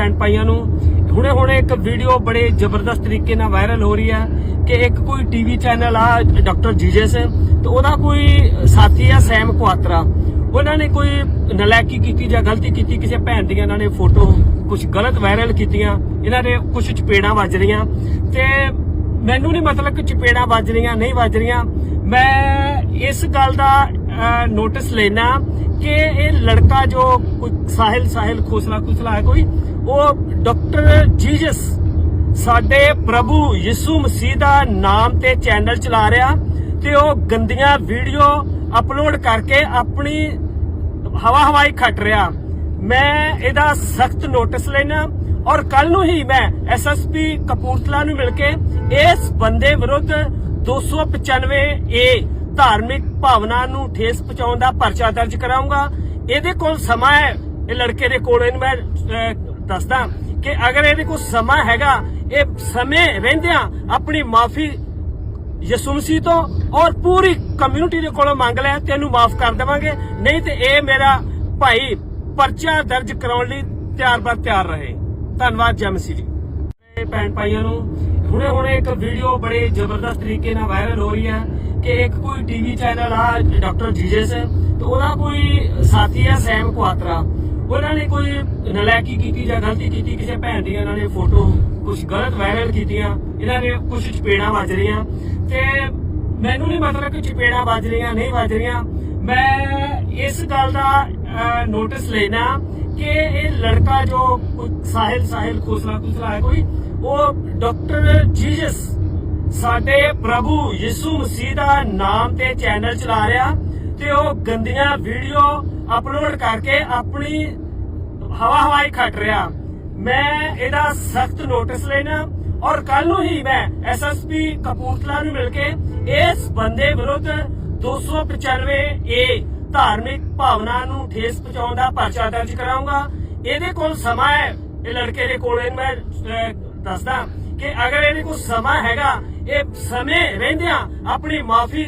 ਭੈਣ ਭਾਈਆਂ ਨੂੰ, ਹੁਣੇ ਹੁਣੇ ਇੱਕ ਵੀਡੀਓ ਬੜੇ ਜ਼ਬਰਦਸਤ ਤਰੀਕੇ ਨਾਲ ਵਾਇਰਲ ਹੋ ਰਹੀ ਹੈ ਕਿ ਇੱਕ ਕੋਈ ਟੀਵੀ ਚੈਨਲ ਆ ਡਾਕਟਰ ਜੀਜੇਸ ਤੇ ਉਹਦਾ ਕੋਈ ਸਾਥੀ ਆ, ਸੈਮ ਕੁਆਤਰਾ। ਉਹਨਾਂ ਨੇ ਕੋਈ ਨਲਾਇਕੀ ਕੀਤੀ ਜਾਂ ਗਲਤੀ ਕੀਤੀ, ਕਿਸੇ ਭੈਣ ਦੀਆਂ ਇਹਨਾਂ ਨੇ ਫੋਟੋ ਕੁਝ ਗਲਤ ਵਾਇਰਲ ਕੀਤੀਆਂ, ਇਹਨਾਂ ਨੇ ਕੁਝ ਚਪੇੜਾਂ ਵੱਜ ਰਹੀਆਂ। ਤੇ ਮੈਨੂੰ ਨਹੀਂ ਮਤਲਬ ਕਿ ਚਪੇੜਾਂ ਵੱਜ ਰਹੀਆਂ, ਨਹੀਂ ਵੱਜ ਰਹੀਆਂ। ਮੈਂ ਇਸ ਗੱਲ ਦਾ ਨੋਟਿਸ ਲੈਣਾ ਕਿ ਇਹ ਲੜਕਾ ਜੋ ਕੋਈ ਸਾਹਿਲ ਸਾਹਿਲ ਖੋਸਲਾ ਖੁਸਲਾ ਹੈ ਕੋਈ, ਉਹ ਡਾਕਟਰ ਜੀਜਸ ਸਾਡੇ ਪ੍ਰਭੂ ਯਿਸੂ ਮਸੀਹ ਦਾ ਨਾਮ ਤੇ ਚੈਨਲ ਚਲਾ ਰਿਹਾ ਤੇ ਉਹ ਗੰਦੀਆਂ ਵੀਡੀਓ ਅਪਲੋਡ ਕਰਕੇ ਆਪਣੀ ਹਵਾ ਹਵਾਈ ਖੱਟ ਰਿਹਾ। ਮੈਂ ਇਹਦਾ ਸਖਤ ਨੋਟਿਸ ਲੈਣਾ ਔਰ ਕੱਲ ਨੂੰ ਹੀ ਮੈਂ ਐਸਐਸਪੀ ਕਪੂਰਥਲਾ ਨੂੰ ਮਿਲ ਕੇ ਇਸ ਬੰਦੇ ਵਿਰੁੱਧ 295 ਏ ਧਾਰਮਿਕ ਭਾਵਨਾ ਨੂੰ ਠੇਸ ਪਹੁੰਚਾਉਣ ਦਾ ਪਰਚਾ ਦਰਜ ਕਰਾਉਂਗਾ। ਇਹਦੇ ਕੋਲ ਸਮਾਂ ਹੈ। ਇਹ ਲੜਕੇ ਦੇ ਕੋਲ ਇਹਨੂੰ ਮੈਂ ਦੱਸਦਾ ਕਿ ਅਗਰ ਇਹਦੇ ਕੋਲ ਸਮਾਂ ਹੈਗਾ, ਇਹ ਸਮੇਂ ਰਹਿੰਦਿਆਂ ਆਪਣੀ ਮਾਫੀ ਯਿਸੂ ਮਸੀਹ ਤੋਂ ਔਰ ਪੂਰੀ ਕਮਿਊਨਿਟੀ ਦੇ ਕੋਲੋਂ ਮੰਗ ਲਿਆ ਤੈਨੂੰ ਮਾਫ ਕਰ ਦੇਵਾਂਗੇ। ਨਹੀਂ ਤੇ ਇਹ ਮੇਰਾ ਭਾਈ ਪਰਚਾ ਦਰਜ ਕਰਾਉਣ ਲਈ ਤਿਆਰ ਬਰ ਤਿਆਰ ਰਹੇ। ਧੰਨਵਾਦ ਜੈ ਮਸੀਹ ਜੀ। ਭੈਣ ਭਾਈਆਂ ਨੂੰ ਹੁਣੇ ਹੁਣੇ ਇੱਕ ਵੀਡੀਓ ਬੜੇ ਜ਼ਬਰਦਸਤ ਤਰੀਕੇ ਨਾਲ ਵਾਇਰਲ ਹੋ ਰਹੀ ਹੈ। ਕਿ ਇੱਕ ਕੋਈ ਟੀਵੀ ਚੈਨਲ ਆ, ਡਾਕਟਰ ਜੀਜਸ ਤੇ ਉਹਦਾ ਕੋਈ ਸਾਥੀ ਆ, ਸੈਮ ਕੁਆਤਰਾ। ਉਹਨਾਂ ਨੇ ਕੋਈ ਨਲਾਇਕੀ ਕੀਤੀ ਜਾਂ ਗਲਤੀ ਕੀਤੀ, ਕਿਸੇ ਭੈਣ ਦੀਆਂ ਇਹਨਾਂ ਨੇ ਫੋਟੋ ਕੁਝ ਗਲਤ ਵਾਇਰਲ ਕੀਤੀਆਂ, ਇਹਨਾਂ ਨੇ ਕੁਝ ਚਪੇੜਾਂ ਵੱਜ ਰਹੀਆਂ। ਤੇ ਮੈਨੂੰ ਨਹੀਂ ਮਤਲਬ ਕਿ ਚਪੇੜਾਂ ਵੱਜ ਰਹੀਆਂ, ਨਹੀਂ ਵੱਜ ਰਹੀਆਂ। ਮੈਂ ਇਸ ਗੱਲ ਦਾ ਨੋਟਿਸ ਲੈਣਾ ਕਿ ਇਹ ਲੜਕਾ ਜੋ ਕੋਈ ਸਾਹਿਲ ਸਾਹਿਲ ਖੋਸਲਾ ਖੁਸਲਾ ਹੈ ਕੋਈ, ਉਹ ਡਾਕਟਰ ਜੀਜਸ ਸਾਡੇ ਪ੍ਰਭੂ ਯਿਸੂ ਮਸੀਹ ਦਾ ਨਾਮ ਤੇ ਚੈਨਲ ਚਲਾ ਰਿਹਾ ਤੇ ਉਹ ਗੰਦੀਆਂ ਵੀਡੀਓ ਅਪਲੋਡ ਕਰਕੇ ਆਪਣੀ ਹਵਾ ਹਵਾਈ ਖੱਟ ਰਿਹਾ। ਮੈਂ ਇਹਦਾ ਸਖਤ ਨੋਟਿਸ ਲੈਣਾ ਔਰ ਕੱਲ ਨੂੰ ਹੀ ਮੈਂ ਐਸਐਸਪੀ ਕਪੂਰਥਲਾ ਨੂੰ ਮਿਲ ਕੇ ਇਸ ਬੰਦੇ ਵਿਰੁੱਧ 295 ਏ ਧਾਰਮਿਕ ਭਾਵਨਾ ਨੂੰ ਠੇਸ ਪਹੁੰਚਾਉਣ ਦਾ ਪਰਚਾ ਦਰਜ ਕਰਾਉਂਗਾ ਇਹਦੇ ਕੋਲ ਸਮਾਂ ਹੈ। ਇਹ ਲੜਕੇ ਦੇ ਕੋਲ ਮੈਂ ਅਹ, ਦੱਸਦਾ। ਕਿ ਅਗਰ ਇਹਦੇ ਕੋਲ ਸਮਾਂ ਹੈਗਾ, ਇਹ ਸਮੇਂ ਰਹਿੰਦਿਆਂ ਆਪਣੀ ਮਾਫੀ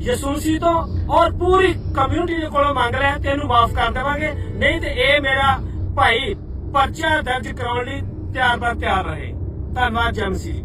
ਯਸੂਸੀ ਤੋਂ ਔਰ ਪੂਰੀ ਕਮਿਊਨਿਟੀ ਦੇ ਕੋਲੋਂ ਮੰਗ ਲਿਆ ਤੈਨੂੰ ਮਾਫ ਕਰ ਦੇਵਾਂਗੇ। ਨਹੀਂ ਤੇ ਇਹ ਮੇਰਾ ਭਾਈ ਪਰਚਾ ਦਰਜ ਕਰਾਉਣ ਲਈ ਤਿਆਰ ਬਰ ਤਿਆਰ ਰਹੇ। ਧੰਨਵਾਦ ਜੈ ਮਸੀਹ ਜੀ।